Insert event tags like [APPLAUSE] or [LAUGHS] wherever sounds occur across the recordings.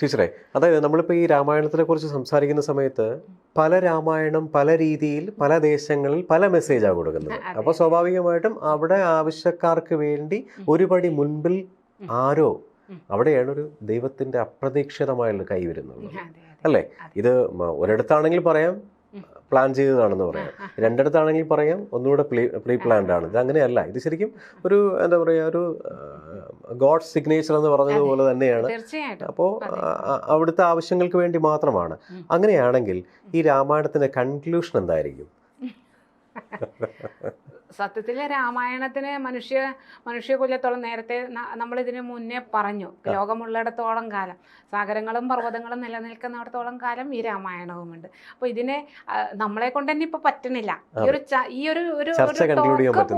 ടീച്ചറെ അതായത് നമ്മളിപ്പോൾ ഈ രാമായണത്തിനെ കുറിച്ച് സംസാരിക്കുന്ന സമയത്ത് പല രാമായണം പല രീതിയിൽ പല ദേശങ്ങളിൽ പല മെസ്സേജാണ് കൊടുക്കുന്നത് അപ്പോൾ സ്വാഭാവികമായിട്ടും അവിടെ ആവശ്യക്കാർക്ക് വേണ്ടി ഒരുപടി മുൻപിൽ ആരോ. അവിടെയാണ് ഒരു ദൈവത്തിന്റെ അപ്രതീക്ഷിതമായുള്ള കൈ വരുന്നത്. അല്ലേ? ഇത് ഒരിടത്താണെങ്കിൽ പറയാം. പ്ലാൻ ചെയ്തതാണെന്ന് പറയാം. രണ്ടിടത്താണെങ്കിൽ പറയാം ഒന്നുകൂടെ പ്ലീ പ്രീ പ്ലാൻഡ് ആണ്. ഇത് അങ്ങനെയല്ല ഇത് ശരിക്കും ഒരു എന്താ പറയുക ഒരു ഗോഡ് സിഗ്നേച്ചർ എന്ന് പറഞ്ഞതുപോലെ തന്നെയാണ്. അപ്പോൾ അവിടുത്തെ ആവശ്യങ്ങൾക്ക് വേണ്ടി മാത്രമാണ്. അങ്ങനെയാണെങ്കിൽ ഈ രാമായണത്തിന്റെ കൺക്ലൂഷൻ എന്തായിരിക്കും? [LAUGHS] സത്യത്തിലെ രാമായണത്തിന് മനുഷ്യ മനുഷ്യകുലത്തോളം നേരത്തെ നമ്മളിതിന് മുന്നേ പറഞ്ഞു. ലോകമുള്ളിടത്തോളം കാലം. സാഗരങ്ങളും പർവതങ്ങളും നിലനിൽക്കുന്നിടത്തോളം കാലം ഈ രാമായണവുമുണ്ട്. അപ്പോൾ ഇതിനെ നമ്മളെ കൊണ്ട് തന്നെ ഇപ്പൊ പറ്റുന്നില്ല ഈ ഒരു ഈ ഒരു ഒരു.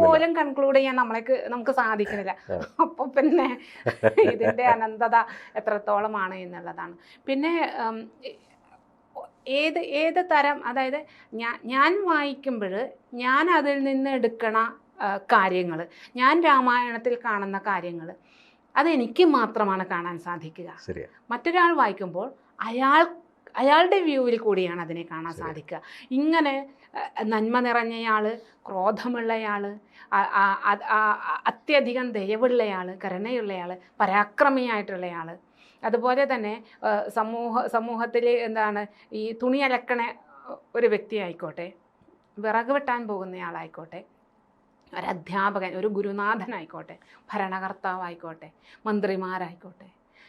പോലും കൺക്ലൂഡ് ചെയ്യാൻ നമ്മളേക്ക് നമുക്ക് സാധിക്കുന്നില്ല അപ്പോൾ അപ്പൊ പിന്നെ [LAUGHS] ഇതിന്റെ അനന്തത എത്രത്തോളമാണ് എന്നുള്ളതാണ്. പിന്നെ ഏത് ഏത് തരം അതായത് ഞാൻ ഞാൻ വായിക്കുമ്പോൾ ഞാൻ അതിൽ നിന്ന് എടുക്കണ കാര്യങ്ങൾ ഞാൻ രാമായണത്തിൽ കാണുന്ന കാര്യങ്ങൾ അതെനിക്ക് മാത്രമാണ് കാണാൻ സാധിക്കുക. മറ്റൊരാൾ വായിക്കുമ്പോൾ അയാൾ അയാളുടെ വ്യൂവിൽ കൂടിയാണ് അതിനെ കാണാൻ സാധിക്കുക. ഇങ്ങനെ നന്മ നിറഞ്ഞയാൾ ക്രോധമുള്ളയാൾ അത്യധികം ദയവുള്ളയാൾ കരുണയുള്ളയാൾ പരാക്രമിയായിട്ടുള്ളയാൾ അതുപോലെ തന്നെ സമൂഹ സമൂഹത്തിൽ എന്താണ് ഈ തുണി അലക്കണ ഒരു വ്യക്തി ആയിക്കോട്ടെ വിറക് വെട്ടാൻ പോകുന്നയാളായിക്കോട്ടെ ഒരു അധ്യാപകൻ ഒരു ഗുരുനാഥനായിക്കോട്ടെ ഭരണകർത്താവായിക്കോട്ടെ മന്ത്രിമാരായിക്കോട്ടെ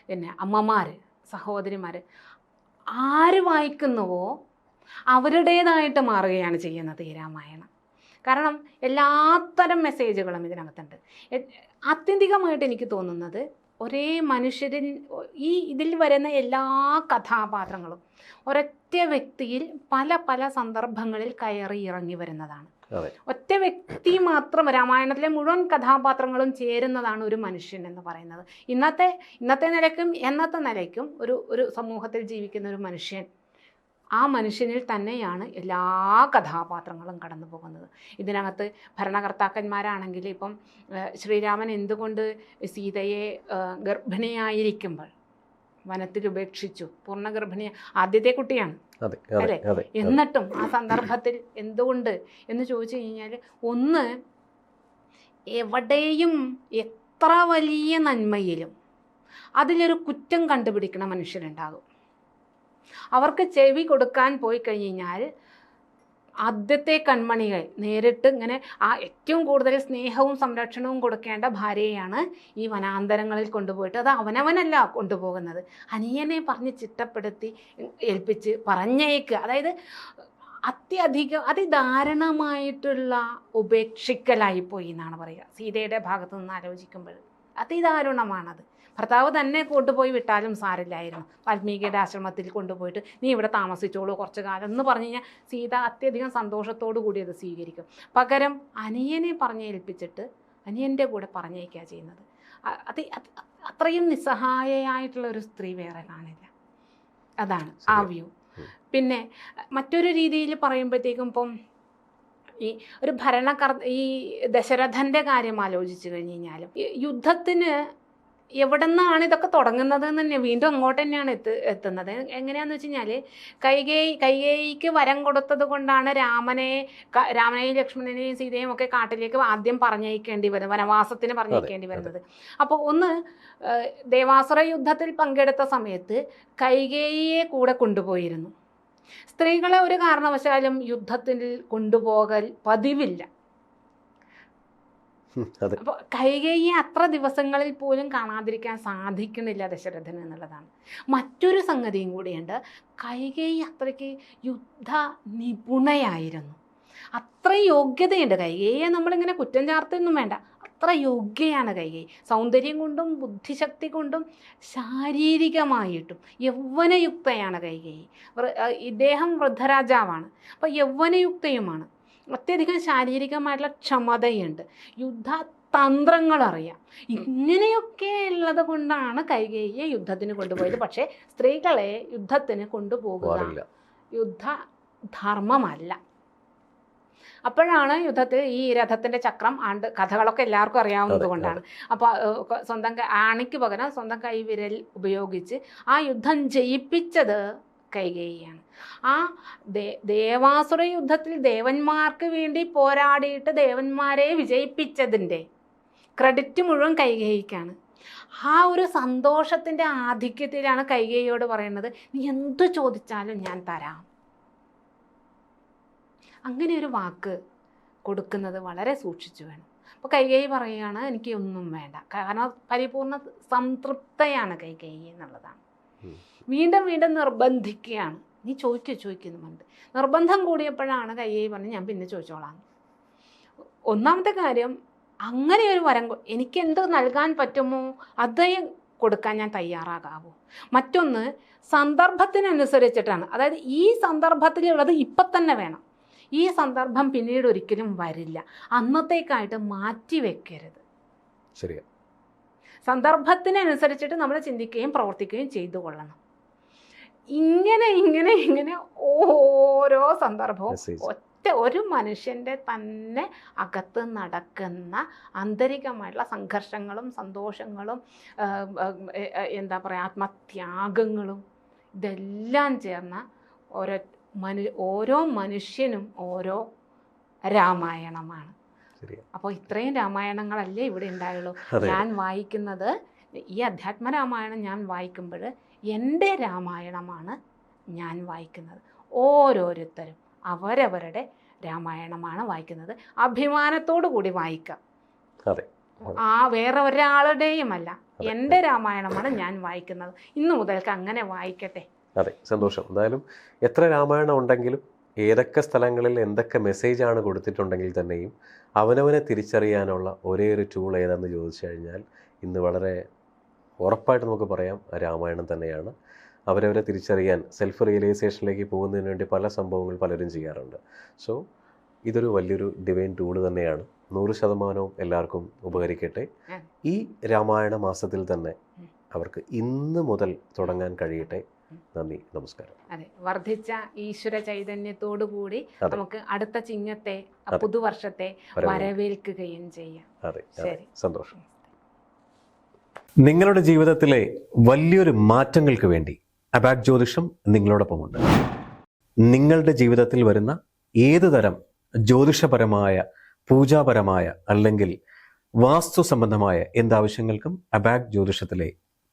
പിന്നെ അമ്മമാർ സഹോദരിമാർ ആര് വായിക്കുന്നുവോ അവരുടേതായിട്ട് മാറുകയാണ് ചെയ്യുന്നത് ഈ രാമായണം. കാരണം എല്ലാത്തരം മെസ്സേജുകളും ഇതിനകത്തുണ്ട്. ആത്യന്തികമായിട്ട് എനിക്ക് തോന്നുന്നത് ഒരേ മനുഷ്യരിൽ ഈ ഇതിൽ വരുന്ന എല്ലാ കഥാപാത്രങ്ങളും ഒരൊറ്റ വ്യക്തിയിൽ പല പല സന്ദർഭങ്ങളിൽ കയറി ഇറങ്ങി വരുന്നതാണ്. ഒറ്റ വ്യക്തി മാത്രം രാമായണത്തിലെ മുഴുവൻ കഥാപാത്രങ്ങളും ചേരുന്നതാണ് ഒരു മനുഷ്യൻ എന്ന് പറയുന്നത് ഇന്നത്തെ ഇന്നത്തെ നിലയ്ക്കും എന്നത്തെ നിലയ്ക്കും ഒരു ഒരു സമൂഹത്തിൽ ജീവിക്കുന്ന ഒരു മനുഷ്യൻ ആ മനുഷ്യനിൽ തന്നെയാണ് എല്ലാ കഥാപാത്രങ്ങളും കടന്നു പോകുന്നത്. ഇതിനകത്ത് ഭരണകർത്താക്കന്മാരാണെങ്കിൽ ഇപ്പം ശ്രീരാമൻ എന്തുകൊണ്ട് സീതയെ ഗർഭിണിയായിരിക്കുമ്പോൾ വനത്തിൽ ഉപേക്ഷിച്ചു പൂർണ ഗർഭിണി ആദ്യത്തെ കുട്ടിയാണ് അല്ലേ? എന്നിട്ടും ആ സന്ദർഭത്തിൽ എന്തുകൊണ്ട് എന്ന് ചോദിച്ചു കഴിഞ്ഞാൽ ഒന്ന് എവിടെയും എത്ര വലിയ നന്മയിലും അതിലൊരു കുറ്റം കണ്ടുപിടിക്കണ മനുഷ്യരുണ്ടാകും. അവർക്ക് ചെവി കൊടുക്കാൻ പോയി കഴിഞ്ഞാൽ ആദ്യത്തെ കൺമണികൾ നേരിട്ട് ഇങ്ങനെ ആ ഏറ്റവും കൂടുതൽ സ്നേഹവും സംരക്ഷണവും കൊടുക്കേണ്ട ഭാര്യയാണ് ഈ വനാന്തരങ്ങളിൽ കൊണ്ടുപോയിട്ട് അത് അവനവനല്ല കൊണ്ടുപോകുന്നത്. അനിയനെ പറഞ്ഞ് ചിട്ടപ്പെടുത്തി ഏൽപ്പിച്ച് പറഞ്ഞേക്കുക അതായത് അത്യധികം അതിദാരുണമായിട്ടുള്ള ഉപേക്ഷിക്കലായിപ്പോയി എന്നാണ് പറയുക. സീതയുടെ ഭാഗത്തു നിന്ന് ആലോചിക്കുമ്പോൾ അതിദാരുണമാണത്. ഭർത്താവ് തന്നെ കൊണ്ടുപോയി വിട്ടാലും സാരില്ലായിരുന്നു വാൽമീകിയുടെ ആശ്രമത്തിൽ കൊണ്ടുപോയിട്ട് നീ ഇവിടെ താമസിച്ചോളൂ കുറച്ച് കാലം എന്ന് പറഞ്ഞു കഴിഞ്ഞാൽ സീത അത്യധികം സന്തോഷത്തോടു കൂടി അത് സ്വീകരിക്കും. പകരം അനിയനെ പറഞ്ഞേൽപ്പിച്ചിട്ട് അനിയന്റെ കൂടെ പറഞ്ഞേക്കുക ചെയ്യുന്നത്. അത് അത് അത്രയും നിസ്സഹായയായിട്ടുള്ള ഒരു സ്ത്രീ വേറെ കാണില്ല. അതാണ് ആ വ്യൂ. പിന്നെ മറ്റൊരു രീതിയിൽ പറയുമ്പോഴത്തേക്കും ഇപ്പം ഈ ഒരു ഭരണകർ ഈ ദശരഥന്റെ കാര്യം ആലോചിച്ച് കഴിഞ്ഞ് കഴിഞ്ഞാലും യുദ്ധത്തിന് എവിടെ നിന്നാണ് ഇതൊക്കെ തുടങ്ങുന്നത് എന്ന് തന്നെ വീണ്ടും അങ്ങോട്ട് തന്നെയാണ് എത്ത് എത്തുന്നത്. എങ്ങനെയാന്ന് വെച്ച് കഴിഞ്ഞാൽ കൈകേയി കൈകേയിക്ക് വരം കൊടുത്തത് കൊണ്ടാണ് രാമനെ രാമനെയും ലക്ഷ്മണനെയും സീതയും ഒക്കെ കാട്ടിലേക്ക് ആദ്യം പറഞ്ഞയക്കേണ്ടി വരുന്നത് വനവാസത്തിന് പറഞ്ഞയക്കേണ്ടി വരുന്നത്. അപ്പോൾ ഒന്ന് ദേവാസുര യുദ്ധത്തിൽ പങ്കെടുത്ത സമയത്ത് കൈകേയിയെ കൂടെ കൊണ്ടുപോയിരുന്നു. സ്ത്രീകളെ ഒരു കാരണവശാലും യുദ്ധത്തിൽ കൊണ്ടുപോകൽ പതിവില്ല. അപ്പോൾ കൈകേയെ അത്ര ദിവസങ്ങളിൽ പോലും കാണാതിരിക്കാൻ സാധിക്കുന്നില്ല ദശരഥന് എന്നുള്ളതാണ്. മറ്റൊരു സംഗതിയും കൂടിയുണ്ട്. കൈകേയി അത്രയ്ക്ക് യുദ്ധ നിപുണയായിരുന്നു. അത്ര യോഗ്യതയുണ്ട് കൈകേയെ നമ്മളിങ്ങനെ കുറ്റം ചാർത്തൊന്നും വേണ്ട. അത്ര യോഗ്യയാണ് കൈകേയി. സൗന്ദര്യം കൊണ്ടും ബുദ്ധിശക്തി കൊണ്ടും ശാരീരികമായിട്ടും യൗവനയുക്തയാണ് കൈകേയി. ഇദ്ദേഹം വൃദ്ധരാജാവാണ്. അപ്പോൾ യൗവനയുക്തയുമാണ്. അത്യധികം ശാരീരികമായിട്ടുള്ള ക്ഷമതയുണ്ട്. യുദ്ധ തന്ത്രങ്ങൾ അറിയാം. ഇങ്ങനെയൊക്കെ ഉള്ളത് കൊണ്ടാണ് കൈകേയെ യുദ്ധത്തിന് കൊണ്ടുപോയത്. പക്ഷേ സ്ത്രീകളെ യുദ്ധത്തിന് കൊണ്ടുപോകുക യുദ്ധ ധർമ്മമല്ല അപ്പോഴാണ് യുദ്ധത്തിൽ ഈ രഥത്തിന്റെ ചക്രം ആണ്ട് കഥകളൊക്കെ എല്ലാവർക്കും അറിയാവുന്നത് കൊണ്ടാണ്. അപ്പോൾ സ്വന്തം ആണിക്ക് പകരം സ്വന്തം കൈവിരൽ ഉപയോഗിച്ച് ആ യുദ്ധം ജയിപ്പിച്ചത് കൈകേയിയാണ് ആ ദേ ദേവാസുര യുദ്ധത്തിൽ ദേവന്മാർക്ക് വേണ്ടി പോരാടിയിട്ട് ദേവന്മാരെ വിജയിപ്പിച്ചതിന്റെ ക്രെഡിറ്റ് മുഴുവൻ കൈകേയിക്കാണ്. ആ ഒരു സന്തോഷത്തിന്റെ ആധിക്യത്തിലാണ് കൈകേയിയോട് പറയുന്നത് നീ എന്തു ചോദിച്ചാലും ഞാൻ തരാം. അങ്ങനെ ഒരു വാക്ക് കൊടുക്കുന്നത് വളരെ സൂക്ഷിച്ചു വേണം. അപ്പോൾ കൈകേയി പറയുകയാണ് എനിക്ക് ഒന്നും വേണ്ട. കാരണം പരിപൂർണ സംതൃപ്തയാണ് കൈകേയി എന്നുള്ളതാണ്. വീണ്ടും വീണ്ടും നിർബന്ധിക്കുകയാണ്. നീ ചോദിക്കുക ചോദിക്കുന്നുണ്ട് നിർബന്ധം കൂടിയപ്പോഴാണ് കയ്യേ പറഞ്ഞ് ഞാൻ പിന്നെ ചോദിച്ചോളാം. ഒന്നാമത്തെ കാര്യം അങ്ങനെ ഒരു വരം എനിക്ക് എന്ത് നൽകാൻ പറ്റുമോ അതേ കൊടുക്കാൻ ഞാൻ തയ്യാറാകാവൂ. മറ്റൊന്ന് സന്ദർഭത്തിനനുസരിച്ചിട്ടാണ്. അതായത് ഈ സന്ദർഭത്തിലുള്ളത് ഇപ്പം തന്നെ വേണം. ഈ സന്ദർഭം പിന്നീട് ഒരിക്കലും വരില്ല. അന്നത്തേക്കായിട്ട് മാറ്റി വെക്കരുത്. ശരിയാ. സന്ദർഭത്തിനനുസരിച്ചിട്ട് നമ്മൾ ചിന്തിക്കുകയും പ്രവർത്തിക്കുകയും ചെയ്തു കൊള്ളണം. ഇങ്ങനെ ഇങ്ങനെ ഇങ്ങനെ ഓരോ സന്ദർഭവും ഒറ്റ ഒരു മനുഷ്യന്റെ തന്നെ അകത്ത് നടക്കുന്ന ആന്തരികമായിട്ടുള്ള സംഘർഷങ്ങളും സന്തോഷങ്ങളും എന്താ പറയുക ആത്മത്യാഗങ്ങളും ഇതെല്ലാം ചേർന്ന ഓരോ മനു ഓരോ മനുഷ്യനും ഓരോ രാമായണമാണ്. അപ്പോൾ ഇത്രയും രാമായണങ്ങളല്ലേ ഇവിടെ ഉണ്ടായുള്ളൂ. ഞാൻ വായിക്കുന്നത് ഈ അധ്യാത്മ രാമായണം ഞാൻ വായിക്കുമ്പോൾ എന്റെ രാമായണമാണ് ഞാൻ വായിക്കുന്നത്. ഓരോരുത്തരും അവരവരുടെ രാമായണമാണ് വായിക്കുന്നത്. അഭിമാനത്തോടു കൂടി വായിക്കാം. അതെ. ആ വേറെ ഒരാളുടെയും അല്ല അതെ. എന്റെ രാമായണമാണ് ഞാൻ വായിക്കുന്നത്. ഇന്നു മുതൽക്ക് അങ്ങനെ വായിക്കട്ടെ. അതെ. സന്തോഷം. എന്തായാലും എത്ര രാമായണം ഉണ്ടെങ്കിലും ഏതൊക്കെ സ്ഥലങ്ങളിൽ എന്തൊക്കെ മെസ്സേജാണ് കൊടുത്തിട്ടുണ്ടെങ്കിൽ തന്നെയും അവനവനെ തിരിച്ചറിയാനുള്ള ഒരേ ഒരു ടൂൾ ഏതാണെന്ന് ചോദിച്ചു കഴിഞ്ഞാൽ ഇന്ന് വളരെ ഉറപ്പായിട്ട് നമുക്ക് പറയാം രാമായണം തന്നെയാണ്. അവരവരെ തിരിച്ചറിയാൻ സെൽഫ് റിയലൈസേഷനിലേക്ക് പോകുന്നതിന് വേണ്ടി പല സംഭവങ്ങൾ പലരും ചെയ്യാറുണ്ട്. സോ ഇതൊരു വലിയൊരു ഡിവൈൻ ടൂൾ തന്നെയാണ്. നൂറ് ശതമാനവും എല്ലാവർക്കും ഉപകരിക്കട്ടെ. ഈ രാമായണ മാസത്തിൽ തന്നെ. അവർക്ക് ഇന്ന് മുതൽ തുടങ്ങാൻ കഴിയട്ടെ. നന്ദി നമസ്കാരം. അതെ വർദ്ധിച്ച ഈശ്വര ചൈതന്യത്തോടു കൂടി നമുക്ക് അടുത്ത ചിങ്ങത്തെ പുതുവർഷത്തെ വരവേൽക്കാം. വരവേൽക്കുകയും ചെയ്യാം. അതെ. സന്തോഷം. നിങ്ങളുടെ ജീവിതത്തിലെ വലിയൊരു മാറ്റങ്ങൾക്ക് വേണ്ടി അബാക് ജ്യോതിഷം നിങ്ങളോടൊപ്പമുണ്ട്. നിങ്ങളുടെ ജീവിതത്തിൽ വരുന്ന ഏത് തരം ജ്യോതിഷപരമായ പൂജാപരമായ അല്ലെങ്കിൽ വാസ്തു സംബന്ധമായ എന്താവശ്യങ്ങൾക്കും അബാക് ജ്യോതിഷത്തിലെ